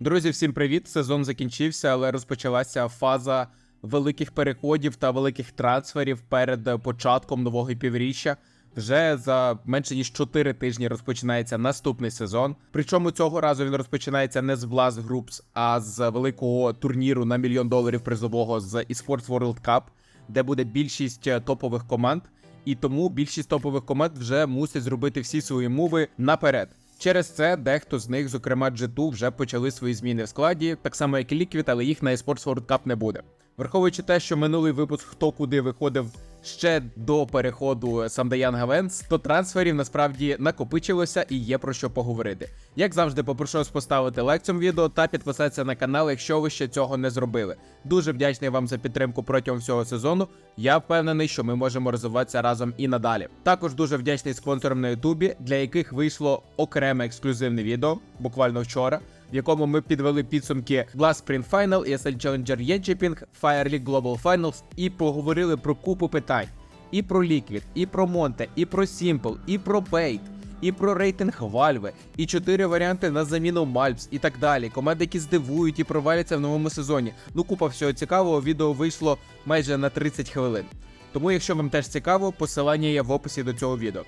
Друзі, всім привіт! Сезон закінчився, але розпочалася фаза великих переходів та великих трансферів перед е, початком нового півріччя. Вже за менше ніж 4 тижні розпочинається наступний сезон. Причому цього разу він розпочинається не з Blast Groups, а з великого турніру на мільйон доларів призового з eSports World Cup, де буде більшість е, топових команд. І тому більшість топових команд вже мусять зробити всі свої муви наперед. Через це дехто з них, зокрема G2, вже почали свої зміни в складі, так само як і Liquid, але їх на eSports World Cup не буде. Враховуючи те, що минулий випуск хто куди виходив ще до переходу сам Young то трансферів насправді накопичилося і є про що поговорити. Як завжди, попрошу вас поставити лайк цьому відео та підписатися на канал, якщо ви ще цього не зробили. Дуже вдячний вам за підтримку протягом всього сезону. Я впевнений, що ми можемо розвиватися разом і надалі. Також дуже вдячний спонсорам на Ютубі, для яких вийшло окреме ексклюзивне відео, буквально вчора. В якому ми підвели підсумки Blast Sprint Final, ESL Challenger Yenchiping, Fire League Global Finals і поговорили про купу питань. І про Liquid, і про Monte, і про Simple, і про Bait, і про рейтинг Valve, і чотири варіанти на заміну Мальпс і так далі. Команди, які здивують і проваляться в новому сезоні. Ну, купа всього цікавого, відео вийшло майже на 30 хвилин. Тому, якщо вам теж цікаво, посилання є в описі до цього відео.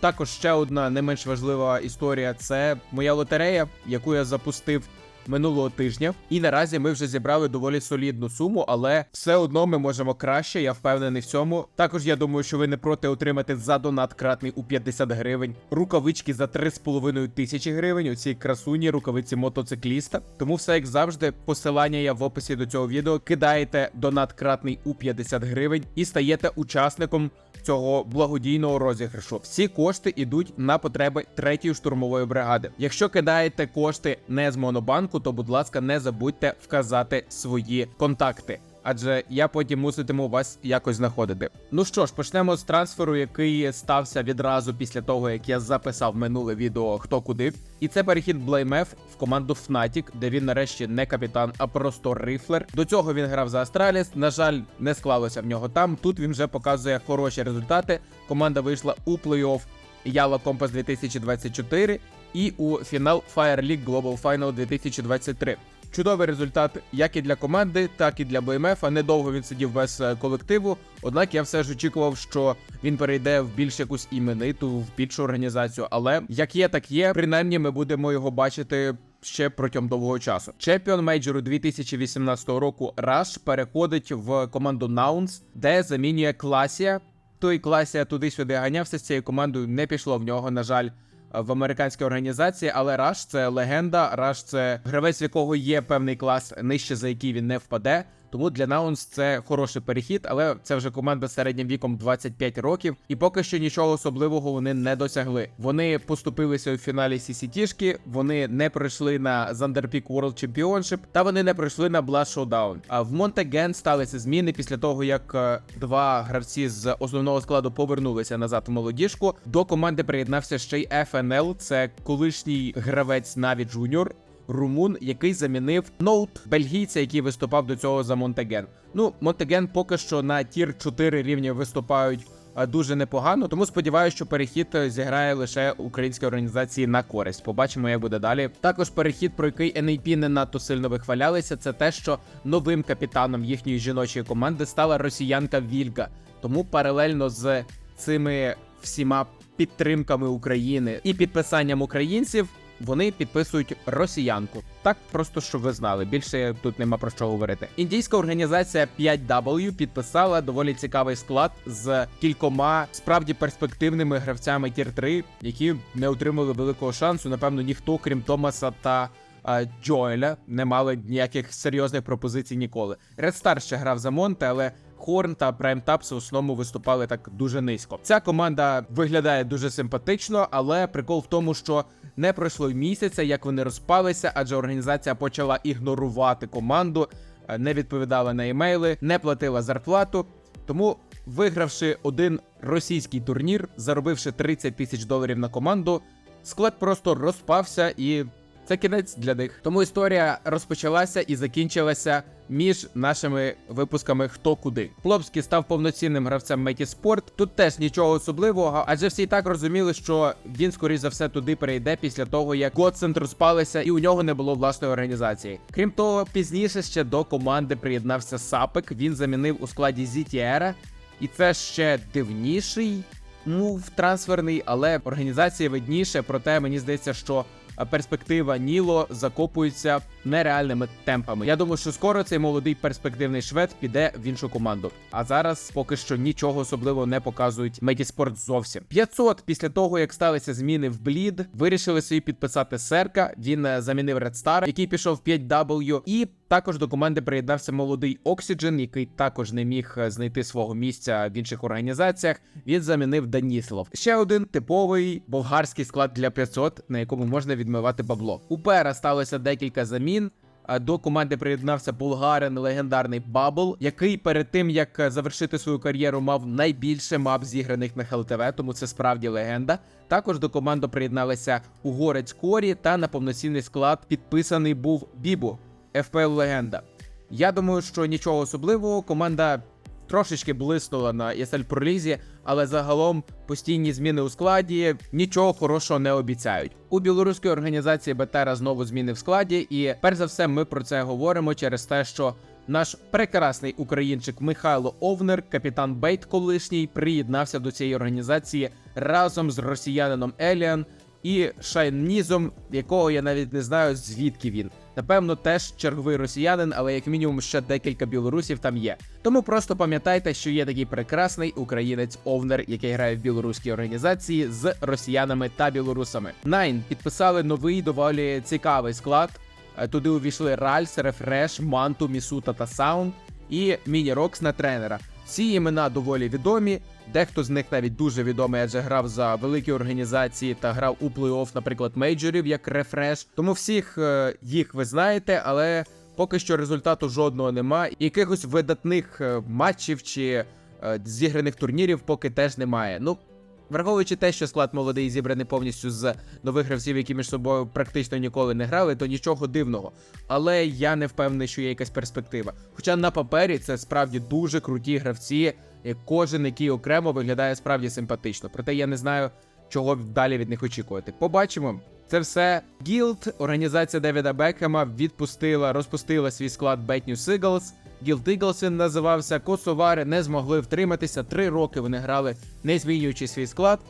Також ще одна не менш важлива історія це моя лотерея, яку я запустив минулого тижня. І наразі ми вже зібрали доволі солідну суму, але все одно ми можемо краще, я впевнений в цьому. Також я думаю, що ви не проти отримати за донат кратний у 50 гривень, рукавички за 3,5 тисячі гривень. Оці красуні рукавиці мотоцикліста. Тому все як завжди, посилання є в описі до цього відео. Кидаєте донат кратний у 50 гривень і стаєте учасником цього благодійного розіграшу. Всі кошти йдуть на потреби третьої штурмової бригади. Якщо кидаєте кошти не з монобанку, то будь ласка, не забудьте вказати свої контакти. Адже я потім муситиму вас якось знаходити. Ну що ж, почнемо з трансферу, який стався відразу після того, як я записав минуле відео хто куди. І це перехід BlameF в команду Fnatic, де він нарешті не капітан, а просто рифлер. До цього він грав за Астраліс. На жаль, не склалося в нього там. Тут він вже показує хороші результати. Команда вийшла у плей-офф Яла Компас 2024 і у фінал Fire League Global Final 2023. Чудовий результат як і для команди, так і для БМФ. Недовго він сидів без е, колективу. Однак я все ж очікував, що він перейде в більш якусь імениту, в більшу організацію. Але як є, так є. Принаймні, ми будемо його бачити. Ще протягом довгого часу. Чемпіон мейджору 2018 року Rush переходить в команду Наунс, де замінює Класія. Той Класія туди-сюди ганявся з цією командою. Не пішло в нього, на жаль, в американській організації, але Раш це легенда. Раш це гравець, в якого є певний клас, нижче за який він не впаде. Тому для Наунс це хороший перехід, але це вже команда з середнім віком 25 років, і поки що нічого особливого вони не досягли. Вони поступилися у фіналі CCT-шки, вони не пройшли на Zanderpeak World Championship, та вони не пройшли на Blast Showdown. А в Монтеген сталися зміни після того, як е, два гравці з основного складу повернулися назад в молодіжку. До команди приєднався ще й FNL, це колишній гравець Наві Junior, румун, який замінив ноут бельгійця, який виступав до цього за Монтеген. Ну, Монтеген поки що на тір 4 рівні виступають. Дуже непогано, тому сподіваюся, що перехід е, зіграє лише українській організації на користь. Побачимо, як буде далі. Також перехід, про який NAP не надто сильно вихвалялися, це те, що новим капітаном їхньої жіночої команди стала росіянка Вільга. Тому паралельно з цими всіма підтримками України і підписанням українців вони підписують росіянку. Так просто щоб ви знали. Більше тут нема про що говорити. Індійська організація 5W підписала доволі цікавий склад з кількома справді перспективними гравцями тір 3 які не отримали великого шансу. Напевно, ніхто, крім Томаса та. Джоеля не мали ніяких серйозних пропозицій ніколи. Star ще грав за Монте, але Хорн та Prime Taps в основному виступали так дуже низько. Ця команда виглядає дуже симпатично, але прикол в тому, що не пройшло місяця, як вони розпалися, адже організація почала ігнорувати команду, е, не відповідала на емейли, не платила зарплату. Тому, вигравши один російський турнір, заробивши 30 тисяч доларів на команду, склад просто розпався і Це кінець для них. Тому історія розпочалася і закінчилася між нашими випусками хто куди. Плопський став повноцінним гравцем Метіспорт. Тут теж нічого особливого, адже всі і так розуміли, що він, скоріш за все, туди перейде після того, як Godsend розпалися, і у нього не було власної організації. Крім того, пізніше ще до команди приєднався Сапик. Він замінив у складі ZTR, і це ще дивніший мув трансферний, але організація видніше. Проте мені здається, що перспектива Ніло закопується нереальними темпами. Я думаю, що скоро цей молодий перспективний швед піде в іншу команду. А зараз поки що нічого особливого не показують Медіспорт зовсім. 500 після того, як сталися зміни в Блід, вирішили собі підписати Серка. Він е, замінив Редстар, який пішов в 5W, і також до команди приєднався молодий Oxygen, який також не міг е, знайти свого місця в інших організаціях. Він замінив Даніслав. Ще один типовий болгарський склад для 500, на якому можна відмивати бабло. У Пера сталося декілька замін. До команди приєднався болгарин легендарний Бабл, який перед тим як е, завершити свою кар'єру мав найбільше мап зіграних на ХЛТВ, тому це справді легенда. Також до команди приєдналися угорець Корі та на повноцінний склад підписаний був Бібу, FPL легенда. Я думаю, що нічого особливого. Команда трошечки блиснула на ESL Пролізі, але загалом постійні зміни у складі нічого хорошого не обіцяють. У білоруської організації Бетера знову зміни в складі, і перш за все, ми про це говоримо через те, що наш прекрасний українчик Михайло Овнер, капітан Бейт колишній, приєднався до цієї організації разом з росіянином Еліан і Шайнізом, якого я навіть не знаю звідки він. Напевно, теж черговий росіянин, але як мінімум ще декілька білорусів там є. Тому просто пам'ятайте, що є такий прекрасний українець Овнер, який грає в білоруській організації з росіянами та білорусами. Найн підписали новий доволі цікавий склад. Е, Туди увійшли Ральс, Рефреш, Манту, Місута та Саунд і Міні Рокс на тренера. Всі імена доволі відомі. Дехто з них навіть дуже відомий, адже грав за великі організації та грав у плей-офф, наприклад, мейджорів, як Рефреш. Тому всіх е, їх ви знаєте, але поки що результату жодного нема. Якихось видатних е, матчів чи е, зіграних турнірів поки теж немає. Ну. Враховуючи те, що склад молодий зібраний повністю з нових гравців, які між собою практично ніколи не грали, то нічого дивного. Але я не впевнений, що є якась перспектива. Хоча на папері це справді дуже круті гравці, кожен, який окремо виглядає справді симпатично. Проте я не знаю, чого далі від них очікувати. Побачимо. Це все. Гілд, організація Девіда Бекхема, відпустила, розпустила свій склад Bad New Seagulls. Гілд Eagles він називався. Косовари не змогли втриматися. Три роки вони грали, не змінюючи свій склад,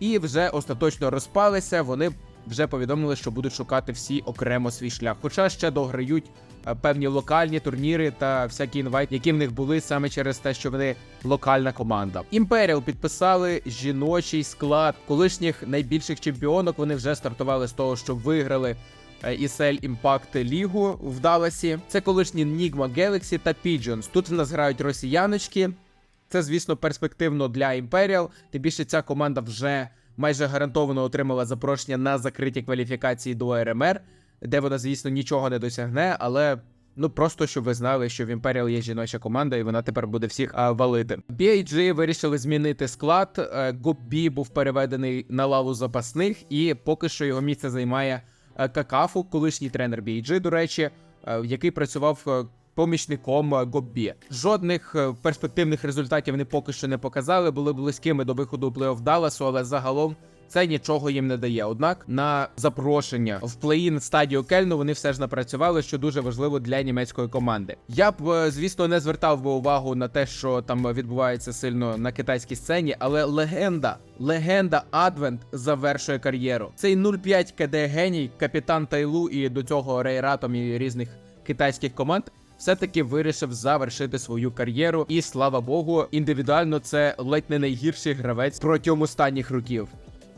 і вже остаточно розпалися. Вони вже повідомили, що будуть шукати всі окремо свій шлях. Хоча ще дограють е, певні локальні турніри та всякі інвайт, які в них були саме через те, що вони локальна команда. Імперіал підписали жіночий склад колишніх найбільших чемпіонок. Вони вже стартували з того, що виграли. е, ESL Impact Лігу в Далласі. Це колишні Nigma Galaxy та Pigeons. Тут в нас грають росіяночки. Це, звісно, перспективно для Imperial. Тим більше ця команда вже майже гарантовано отримала запрошення на закриті кваліфікації до РМР, де вона, звісно, нічого не досягне, але. Ну просто щоб ви знали, що в Imperial є жіноча команда, і вона тепер буде всіх а, валити. BIG вирішили змінити склад. Е, Гоббі був переведений на лаву запасних, і поки що його місце займає е, Какафу, колишній тренер BIG, до речі, е, який працював помічником е, Гоббі. Жодних е, перспективних результатів вони поки що не показали, були близькими до виходу плей-офф Далласу, але загалом. Це нічого їм не дає. Однак на запрошення в плей-ін стадію Кельну вони все ж напрацювали, що дуже важливо для німецької команди. Я б, е, звісно, не звертав би увагу на те, що там відбувається сильно на китайській сцені, але легенда, легенда Адвент завершує кар'єру. Цей 0,5 КД геній, капітан Тайлу і до цього Рейратом і різних китайських команд. Все-таки вирішив завершити свою кар'єру, і слава Богу, індивідуально це ледь не найгірший гравець протягом останніх років.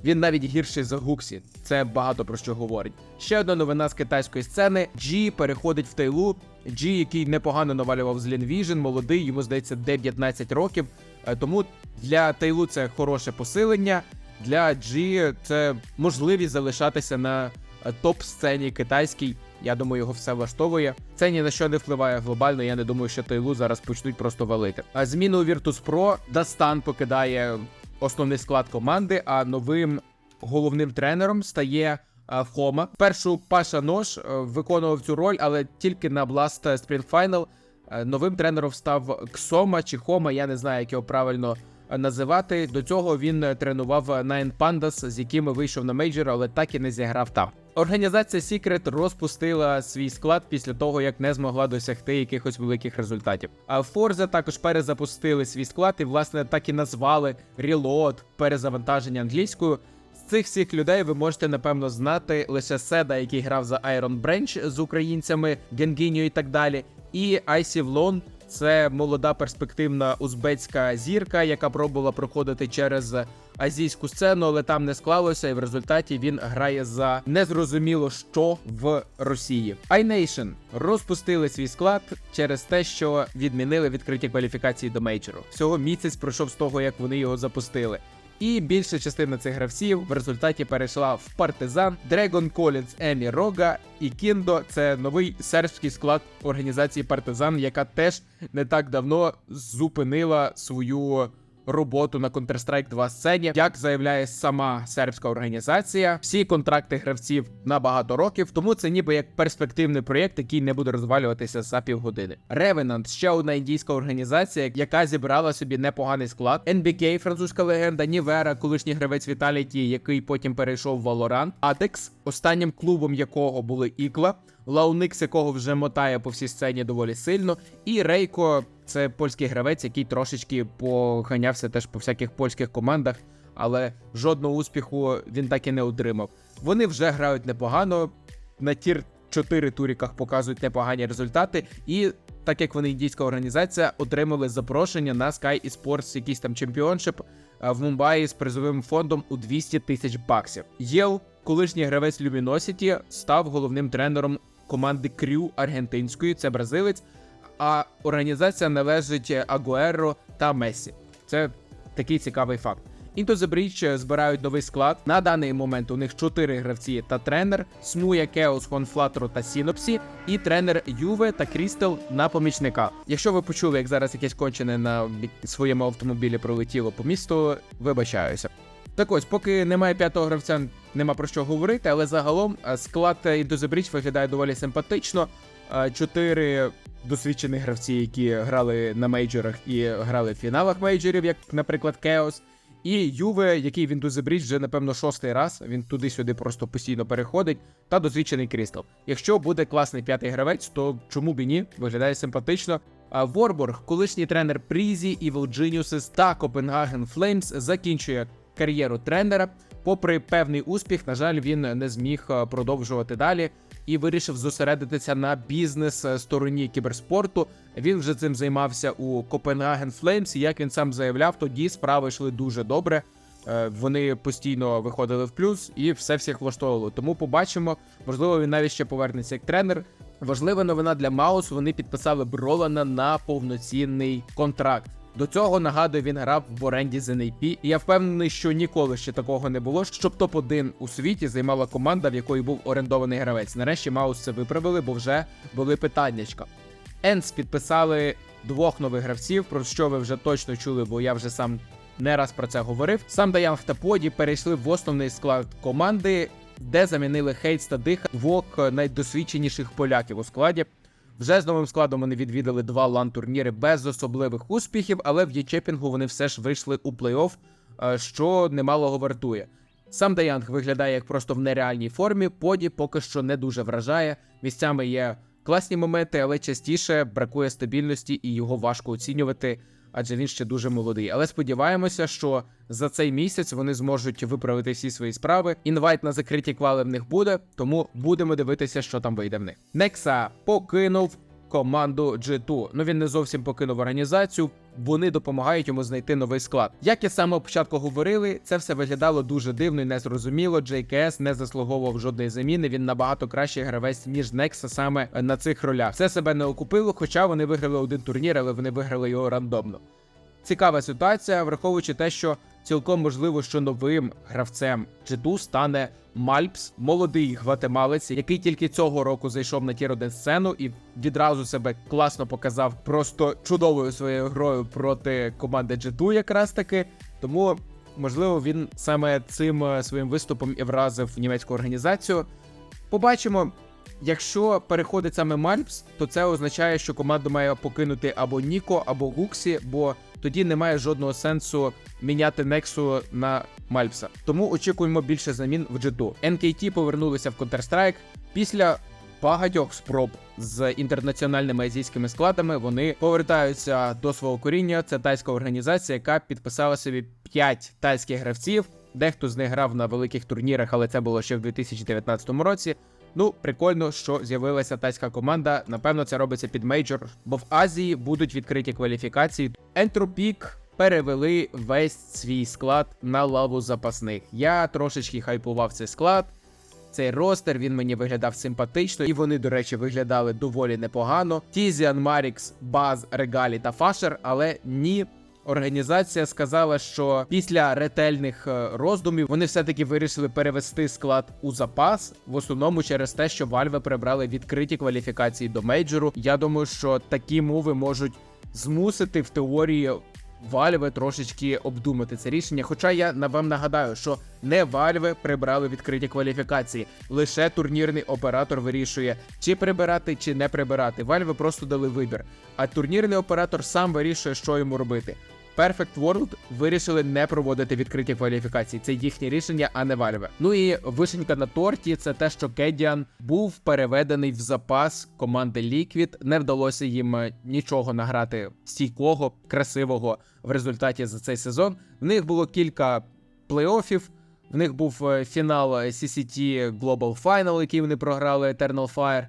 Він навіть гірший за Гуксі. Це багато про що говорить. Ще одна новина з китайської сцени: Джі переходить в Тайлу. Джі, який непогано навалював з Лінвіжн, молодий, йому здається, 19 років. Е, Тому для Тайлу це хороше посилення. Для Джі це можливість залишатися на е, топ-сцені китайській. Я думаю, його все влаштовує. Це ні на що не впливає глобально. Я не думаю, що Тайлу зараз почнуть просто валити. А зміну у Virtus.pro Дастан покидає основний склад команди, а новим головним тренером стає е, Хома. Першу Паша Нож е, виконував цю роль, але тільки на Blast Sprint Final. Е, Новим тренером став Ксома чи Хома, я не знаю, як його правильно називати. До цього він е, тренував е, Nine Pandas, з якими вийшов на мейджор, але так і не зіграв там. Організація Secret розпустила свій склад після того, як не змогла досягти якихось великих результатів. А Forza також перезапустили свій склад і, власне, так і назвали Reload перезавантаження англійською. З цих всіх людей ви можете напевно знати лише Седа, який грав за Iron Branch з українцями, Генгіньо і так далі. І Айсі Влон це молода перспективна узбецька зірка, яка пробувала проходити через азійську сцену, але там не склалося, і в результаті він грає за незрозуміло що в Росії. iNation розпустили свій склад через те, що відмінили відкриті кваліфікації до мейджору. Всього місяць пройшов з того, як вони його запустили. І більша частина цих гравців в результаті перейшла в партизан, Дрегон Колінс Емі Рога і Кіндо. Це новий сербський склад організації Партизан, яка теж не так давно зупинила свою роботу на Counter-Strike 2 сцені. Як заявляє сама сербська організація, всі контракти гравців на багато років, тому це ніби як перспективний проєкт, який не буде розвалюватися за півгодини. Revenant – ще одна індійська організація, яка зібрала собі непоганий склад. NBK, французька легенда, Нівера, колишній гравець Vitality, який потім перейшов в Valorant, Atex, останнім клубом якого були Ікла. Лауникс, якого вже мотає по всій сцені доволі сильно, і Рейко це польський гравець, який трошечки поганявся теж по всяких польських командах, але жодного успіху він так і не отримав. Вони вже грають непогано. На тір 4 туріках показують непогані результати, і так як вони індійська організація, отримали запрошення на Sky Esports якийсь там чемпіоншип в Мумбаї з призовим фондом у 200 тисяч баксів. Єл, колишній гравець Luminosity, став головним тренером команди Крю аргентинської, це бразилець. А організація належить Агуеро та Месі. Це такий цікавий факт. Into the Breach збирають новий склад. На даний момент у них 4 гравці та тренер: Смуя, Кеос, Хонфлатро та Сінопсі, і тренер Юве та Крістел на помічника. Якщо ви почули, як зараз якесь кончене на своєму автомобілі пролетіло по місту, вибачаюся. Так ось, поки немає п'ятого гравця, нема про що говорити, але загалом е, склад Into the Breach виглядає доволі симпатично. Е, Чотири досвідчені гравці, які грали на мейджорах і грали в фіналах мейджорів, як, наприклад, Кеос. І Юве, який він Bridge вже, напевно, шостий раз. Він туди-сюди просто постійно переходить. Та досвідчений Крістал. Якщо буде класний п'ятий гравець, то чому б і ні? Виглядає симпатично. А Ворборг, колишній тренер Прізі, Evil Geniuses та Copenhagen Flames, закінчує кар'єру тренера. Попри певний успіх, на жаль, він не зміг е, продовжувати далі і вирішив зосередитися на бізнес е, кіберспорту. Він вже цим займався у Flames, і як він сам заявляв, тоді справи йшли дуже добре. Е, Вони постійно виходили в плюс і все всіх влаштовувало. Тому побачимо, можливо, він навіть ще повернеться як тренер. Важлива новина для Маус. Вони підписали Бролана на повноцінний контракт. До цього нагадую, він грав в оренді з NAP, і я впевнений, що ніколи ще такого не було, щоб топ-1 у світі займала команда, в якої був орендований гравець. Нарешті Маус це виправили, бо вже були питаннячка. Енс підписали двох нових гравців, про що ви вже точно чули, бо я вже сам не раз про це говорив. Сам Даям та Поді перейшли в основний склад команди, де замінили Хейтс та Диха двох найдосвідченіших поляків у складі. Вже з новим складом вони відвідали два лан-турніри без особливих успіхів, але в Єчепінгу вони все ж вийшли у плей-офф, е, що немалого вартує. Сам Даянг виглядає як просто в нереальній формі. Поді поки що не дуже вражає. Місцями є класні моменти, але частіше бракує стабільності і його важко оцінювати, адже він ще дуже молодий. Але сподіваємося, що за цей місяць вони зможуть виправити всі свої справи. Інвайт на закриті квали в них буде, тому будемо дивитися, що там вийде в них. Некса покинув команду G2. Ну він не зовсім покинув організацію. Вони допомагають йому знайти новий склад. Як з самого початку говорили, це все виглядало дуже дивно і незрозуміло. JKS не заслуговував жодної заміни. Він набагато кращий гравець ніж Некса саме на цих ролях. Все себе не окупило, хоча вони виграли один турнір, але вони виграли його рандомно. Цікава ситуація, враховуючи те, що цілком можливо, що новим гравцем G2 стане Мальпс, молодий гватемалець, який тільки цього року зайшов на тір 1 сцену і відразу себе класно показав просто чудовою своєю грою проти команди G2 якраз таки. Тому Можливо, він саме цим е, своїм виступом і вразив німецьку організацію. Побачимо. Якщо переходить саме Мальпс, то це означає, що команду має покинути або Ніко, або Гуксі, бо тоді немає жодного сенсу міняти Нексу на Мальпса. Тому очікуємо більше замін в G2. NKT повернулися в Counter-Strike. Після багатьох спроб з інтернаціональними азійськими складами вони повертаються до свого коріння. Це тайська організація, яка підписала собі 5 тайських гравців. Дехто з них грав на великих турнірах, але це було ще в 2019 році. Ну, прикольно, що з'явилася тайська команда. Напевно, це робиться під мейджор, бо в Азії будуть відкриті кваліфікації. Ентропік перевели весь свій склад на лаву запасних. Я трошечки хайпував цей склад. Цей ростер він мені виглядав симпатично, і вони, до речі, виглядали доволі непогано. Тізіан, Марікс, Баз, Регалі та Фашер, але ні. Організація сказала, що після ретельних е, роздумів вони все-таки вирішили перевести склад у запас, в основному через те, що Valve прибрали відкриті кваліфікації до мейджору. Я думаю, що такі мови можуть змусити в теорії Valve трошечки обдумати це рішення. Хоча я вам нагадаю, що не Valve прибрали відкриті кваліфікації, лише турнірний оператор вирішує, чи прибирати, чи не прибирати. Valve просто дали вибір. А турнірний оператор сам вирішує, що йому робити. Perfect World вирішили не проводити відкриті кваліфікації. Це їхнє рішення, а не Valve. Ну і вишенька на торті це те, що Кедіан був переведений в запас команди Liquid. Не вдалося їм е, нічого награти стійкого, красивого в результаті за цей сезон. В них було кілька плей-оффів. В них був е, фінал CCT Global Final, який вони програли Eternal Fire.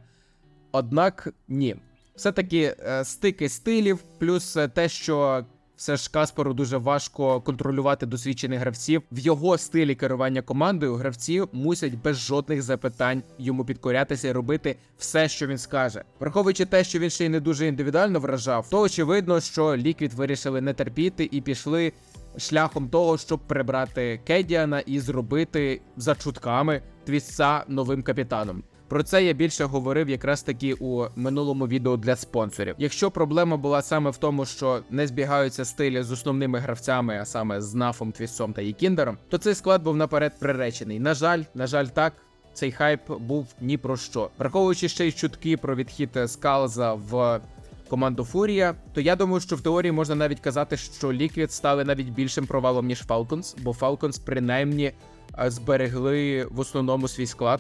Однак ні. Все-таки е, стики стилів, плюс е, те, що все ж Каспору дуже важко контролювати досвідчених гравців. В його стилі керування командою гравці мусять без жодних запитань йому підкорятися і робити все, що він скаже. Враховуючи те, що він ще й не дуже індивідуально вражав, то очевидно, що Ліквід вирішили не терпіти і пішли шляхом того, щоб прибрати Кедіана і зробити за чутками твісца новим капітаном. Про це я більше говорив якраз таки у минулому відео для спонсорів. Якщо проблема була саме в тому, що не збігаються стилі з основними гравцями, а саме з Нафом, Твісом та Єкіндером, то цей склад був наперед приречений. На жаль, на жаль, так. Цей хайп був ні про що. Враховуючи ще й чутки про відхід Скалза в команду Фурія, то я думаю, що в теорії можна навіть казати, що Ліквід стали навіть більшим провалом, ніж Falcons, бо Falcons принаймні е, зберегли в основному свій склад.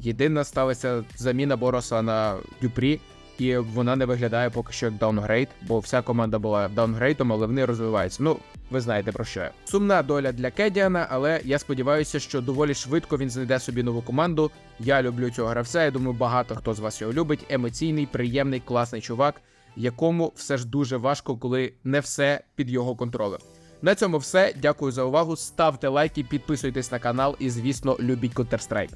Єдина сталася заміна Бороса на Дюпрі, і вона не виглядає поки що як даунгрейд, бо вся команда була даунгрейдом, але вони розвиваються. Ну, ви знаєте про що я. Сумна доля для Кедіана, але я сподіваюся, що доволі швидко він знайде собі нову команду. Я люблю цього гравця. Я думаю, багато хто з вас його любить. Емоційний, приємний, класний чувак, якому все ж дуже важко, коли не все під його контролем. На цьому все. Дякую за увагу. Ставте лайки, підписуйтесь на канал і, звісно, любіть Counter-Strike.